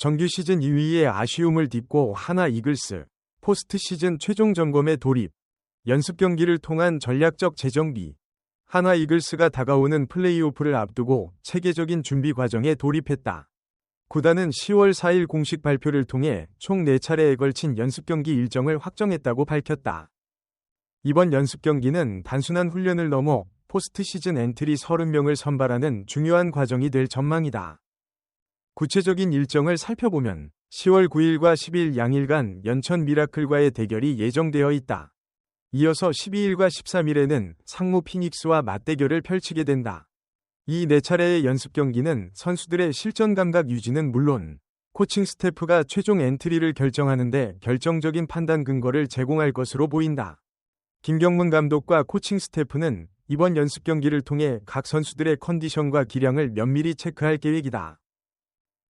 정규 시즌 2위의 아쉬움을 딛고 하나 이글스, 포스트 시즌 최종 점검에 돌입, 연습 경기를 통한 전략적 재정비, 하나 이글스가 다가오는 플레이오프를 앞두고 체계적인 준비 과정에 돌입했다. 구단은 10월 4일 공식 발표를 통해 총 4차례에 걸친 연습 경기 일정을 확정했다고 밝혔다. 이번 연습 경기는 단순한 훈련을 넘어 포스트 시즌 엔트리 30명을 선발하는 중요한 과정이 될 전망이다. 구체적인 일정을 살펴보면 10월 9일과 10일 양일간 연천 미라클과의 대결이 예정되어 있다. 이어서 12일과 13일에는 상무 피닉스와 맞대결을 펼치게 된다. 이네 차례의 연습 경기는 선수들의 실전 감각 유지는 물론 코칭 스태프가 최종 엔트리를 결정하는데 결정적인 판단 근거를 제공할 것으로 보인다. 김경문 감독과 코칭 스태프는 이번 연습 경기를 통해 각 선수들의 컨디션과 기량을 면밀히 체크할 계획이다.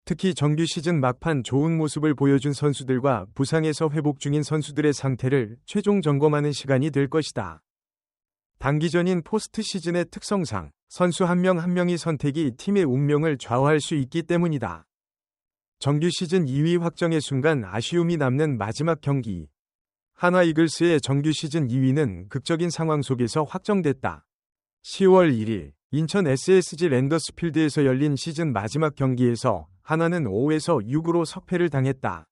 특히 정규 시즌 막판 좋은 모습을 보여준 선수들과 부상에서 회복 중인 선수들의 상태를 최종 점검하는 시간이 될 것이다. 단기전인 포스트 시즌의 특성상 선수 한 명한 명의 선택이 팀의 운명을 좌우할 수 있기 때문이다. 정규 시즌 2위 확정의 순간 아쉬움이 남는 마지막 경기. 하나 이글스의 정규 시즌 2위는 극적인 상황 속에서 확정됐다. 10월 1일 인천 SSG 랜더스필드에서 열린 시즌 마지막 경기에서 하나는 5에서 6으로 석패를 당했다.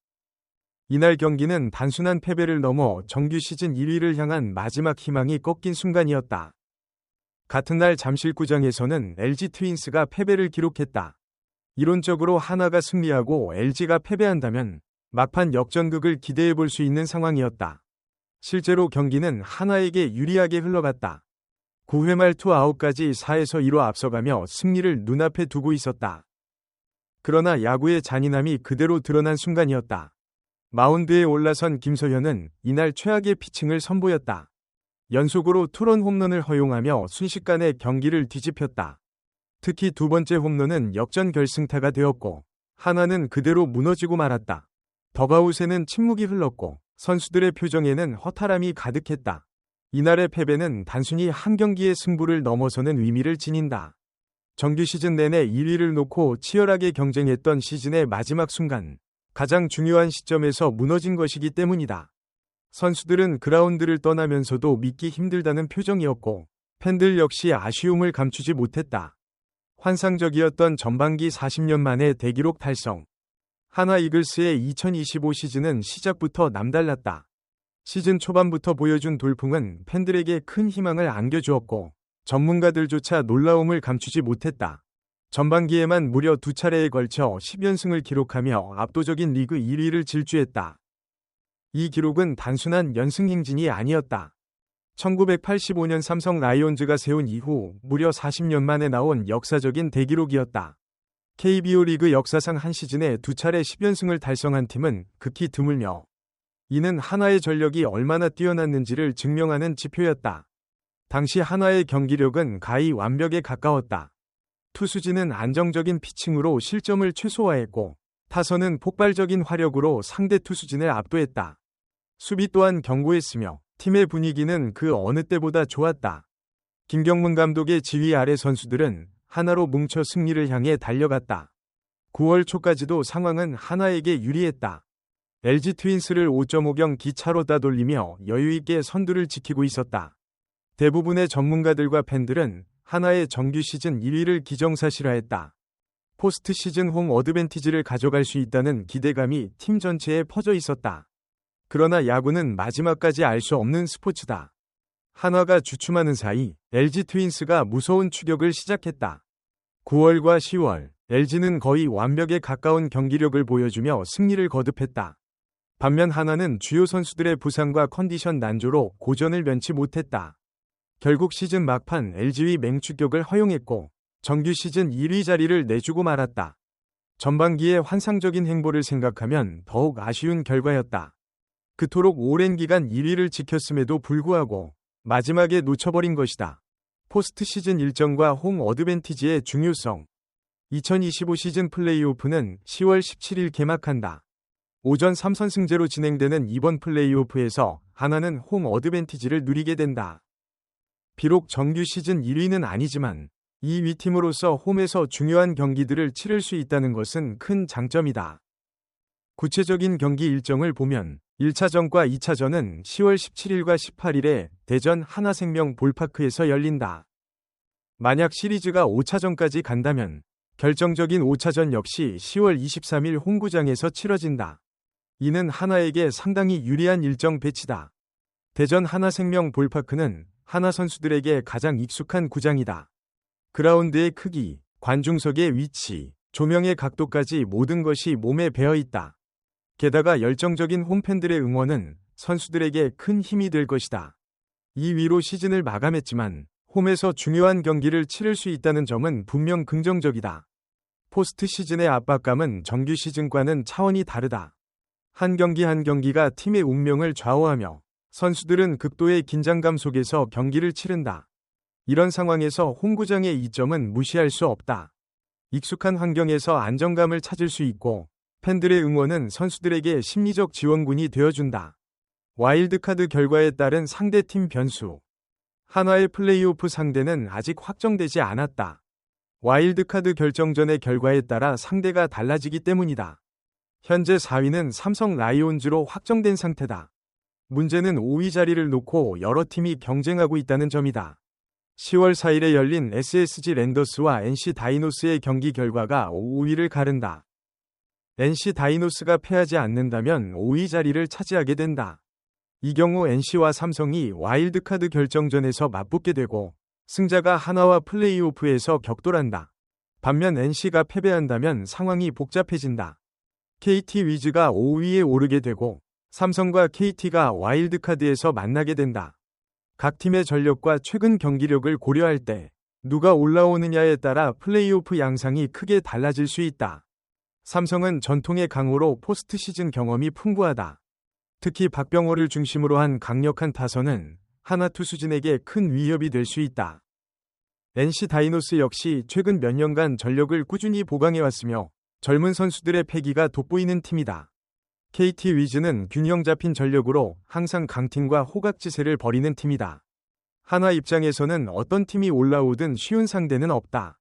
이날 경기는 단순한 패배를 넘어 정규 시즌 1위를 향한 마지막 희망이 꺾인 순간이었다. 같은 날 잠실구장에서는 LG 트윈스가 패배를 기록했다. 이론적으로 하나가 승리하고 LG가 패배한다면 막판 역전극을 기대해 볼 수 있는 상황이었다. 실제로 경기는 하나에게 유리하게 흘러갔다. 9회 말 투아웃까지 4에서 2로 앞서가며 승리를 눈앞에 두고 있었다. 그러나 야구의 잔인함이 그대로 드러난 순간이었다. 마운드에 올라선 김소현은 이날 최악의 피칭을 선보였다. 연속으로 투런 홈런을 허용하며 순식간에 경기를 뒤집혔다. 특히 두 번째 홈런은 역전 결승타가 되었고 하나는 그대로 무너지고 말았다. 더가웃에는 침묵이 흘렀고 선수들의 표정에는 허탈함이 가득했다. 이날의 패배는 단순히 한 경기의 승부를 넘어서는 의미를 지닌다. 정규 시즌 내내 1위를 놓고 치열하게 경쟁했던 시즌의 마지막 순간, 가장 중요한 시점에서 무너진 것이기 때문이다. 선수들은 그라운드를 떠나면서도 믿기 힘들다는 표정이었고, 팬들 역시 아쉬움을 감추지 못했다. 환상적이었던 전반기 40년 만의 대기록 달성. 하나 이글스의 2025 시즌은 시작부터 남달랐다. 시즌 초반부터 보여준 돌풍은 팬들에게 큰 희망을 안겨주었고, 전문가들조차 놀라움을 감추지 못했다. 전반기에만 무려 두 차례에 걸쳐 10연승을 기록하며 압도적인 리그 1위를 질주했다. 이 기록은 단순한 연승 행진이 아니었다. 1985년 삼성 라이온즈가 세운 이후 무려 40년 만에 나온 역사적인 대기록이었다. KBO 리그 역사상 한 시즌에 두 차례 10연승을 달성한 팀은 극히 드물며 이는 하나의 전력이 얼마나 뛰어났는지를 증명하는 지표였다. 당시 하나의 경기력은 가히 완벽에 가까웠다. 투수진은 안정적인 피칭으로 실점을 최소화했고 타선은 폭발적인 화력으로 상대 투수진을 압도했다. 수비 또한 견고했으며 팀의 분위기는 그 어느 때보다 좋았다. 김경문 감독의 지휘 아래 선수들은 하나로 뭉쳐 승리를 향해 달려갔다. 9월 초까지도 상황은 하나에게 유리했다. LG 트윈스를 5.5경 기차로 따돌리며 여유있게 선두를 지키고 있었다. 대부분의 전문가들과 팬들은 하나의 정규 시즌 1위를 기정사실화했다. 포스트 시즌 홈 어드밴티지를 가져갈 수 있다는 기대감이 팀 전체에 퍼져 있었다. 그러나 야구는 마지막까지 알 수 없는 스포츠다. 한화가 주춤하는 사이 LG 트윈스가 무서운 추격을 시작했다. 9월과 10월 LG는 거의 완벽에 가까운 경기력을 보여주며 승리를 거듭했다. 반면 하나는 주요 선수들의 부상과 컨디션 난조로 고전을 면치 못했다. 결국 시즌 막판 LG의 맹추격을 허용했고 정규 시즌 1위 자리를 내주고 말았다. 전반기의 환상적인 행보를 생각하면 더욱 아쉬운 결과였다. 그토록 오랜 기간 1위를 지켰음에도 불구하고 마지막에 놓쳐버린 것이다. 포스트 시즌 일정과 홈 어드밴티지의 중요성 2025 시즌 플레이오프는 10월 17일 개막한다. 오전 3선승제로 진행되는 이번 플레이오프에서 하나는 홈 어드밴티지를 누리게 된다. 비록 정규 시즌 1위는 아니지만 이 위팀으로서 홈에서 중요한 경기들을 치를 수 있다는 것은 큰 장점이다. 구체적인 경기 일정을 보면 1차전과 2차전은 10월 17일과 18일에 대전 하나생명 볼파크에서 열린다. 만약 시리즈가 5차전까지 간다면 결정적인 5차전 역시 10월 23일 홍구장에서 치러진다. 이는 하나에게 상당히 유리한 일정 배치다. 대전 하나생명 볼파크는 하나 선수들에게 가장 익숙한 구장이다. 그라운드의 크기, 관중석의 위치, 조명의 각도까지 모든 것이 몸에 배어 있다. 게다가 열정적인 홈팬들의 응원은 선수들에게 큰 힘이 될 것이다. 이 위로 시즌을 마감했지만 홈에서 중요한 경기를 치를 수 있다는 점은 분명 긍정적이다. 포스트 시즌의 압박감은 정규 시즌과는 차원이 다르다. 한 경기 한 경기가 팀의 운명을 좌우하며 선수들은 극도의 긴장감 속에서 경기를 치른다. 이런 상황에서 홈구장의 이점은 무시할 수 없다. 익숙한 환경에서 안정감을 찾을 수 있고 팬들의 응원은 선수들에게 심리적 지원군이 되어준다. 와일드카드 결과에 따른 상대팀 변수. 한화의 플레이오프 상대는 아직 확정되지 않았다. 와일드카드 결정전의 결과에 따라 상대가 달라지기 때문이다. 현재 4위는 삼성 라이온즈로 확정된 상태다. 문제는 5위 자리를 놓고 여러 팀이 경쟁하고 있다는 점이다. 10월 4일에 열린 SSG 랜더스와 NC 다이노스의 경기 결과가 5위를 가른다. NC 다이노스가 패하지 않는다면 5위 자리를 차지하게 된다. 이 경우 NC와 삼성이 와일드카드 결정전에서 맞붙게 되고 승자가 하나와 플레이오프에서 격돌한다. 반면 NC가 패배한다면 상황이 복잡해진다. KT 위즈가 5위에 오르게 되고 삼성과 KT가 와일드카드에서 만나게 된다. 각 팀의 전력과 최근 경기력을 고려할 때 누가 올라오느냐에 따라 플레이오프 양상이 크게 달라질 수 있다. 삼성은 전통의 강호로 포스트 시즌 경험이 풍부하다. 특히 박병호를 중심으로 한 강력한 타선은 하나 투수진에게 큰 위협이 될 수 있다. NC 다이노스 역시 최근 몇 년간 전력을 꾸준히 보강해왔으며 젊은 선수들의 패기가 돋보이는 팀이다. KT 위즈는 균형 잡힌 전력으로 항상 강팀과 호각지세를 벌이는 팀이다. 하나 입장에서는 어떤 팀이 올라오든 쉬운 상대는 없다.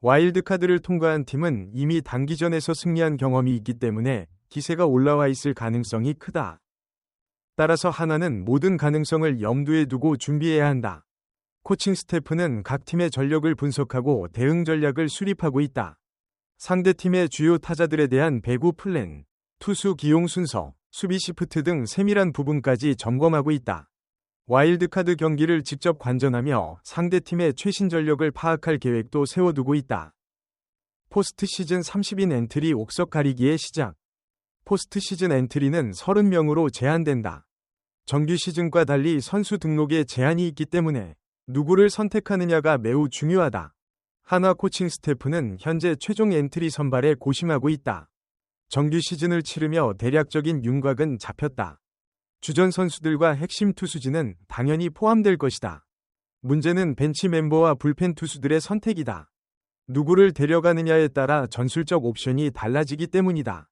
와일드카드를 통과한 팀은 이미 단기전에서 승리한 경험이 있기 때문에 기세가 올라와 있을 가능성이 크다. 따라서 하나는 모든 가능성을 염두에 두고 준비해야 한다. 코칭 스태프는 각 팀의 전력을 분석하고 대응 전략을 수립하고 있다. 상대 팀의 주요 타자들에 대한 배구 플랜, 투수 기용 순서, 수비 시프트 등 세밀한 부분까지 점검하고 있다. 와일드카드 경기를 직접 관전하며 상대팀의 최신 전력을 파악할 계획도 세워두고 있다. 포스트 시즌 30인 엔트리 옥석 가리기의 시작. 포스트 시즌 엔트리는 30명으로 제한된다. 정규 시즌과 달리 선수 등록에 제한이 있기 때문에 누구를 선택하느냐가 매우 중요하다. 하나 코칭 스태프는 현재 최종 엔트리 선발에 고심하고 있다. 정규 시즌을 치르며 대략적인 윤곽은 잡혔다. 주전 선수들과 핵심 투수진은 당연히 포함될 것이다. 문제는 벤치 멤버와 불펜 투수들의 선택이다. 누구를 데려가느냐에 따라 전술적 옵션이 달라지기 때문이다.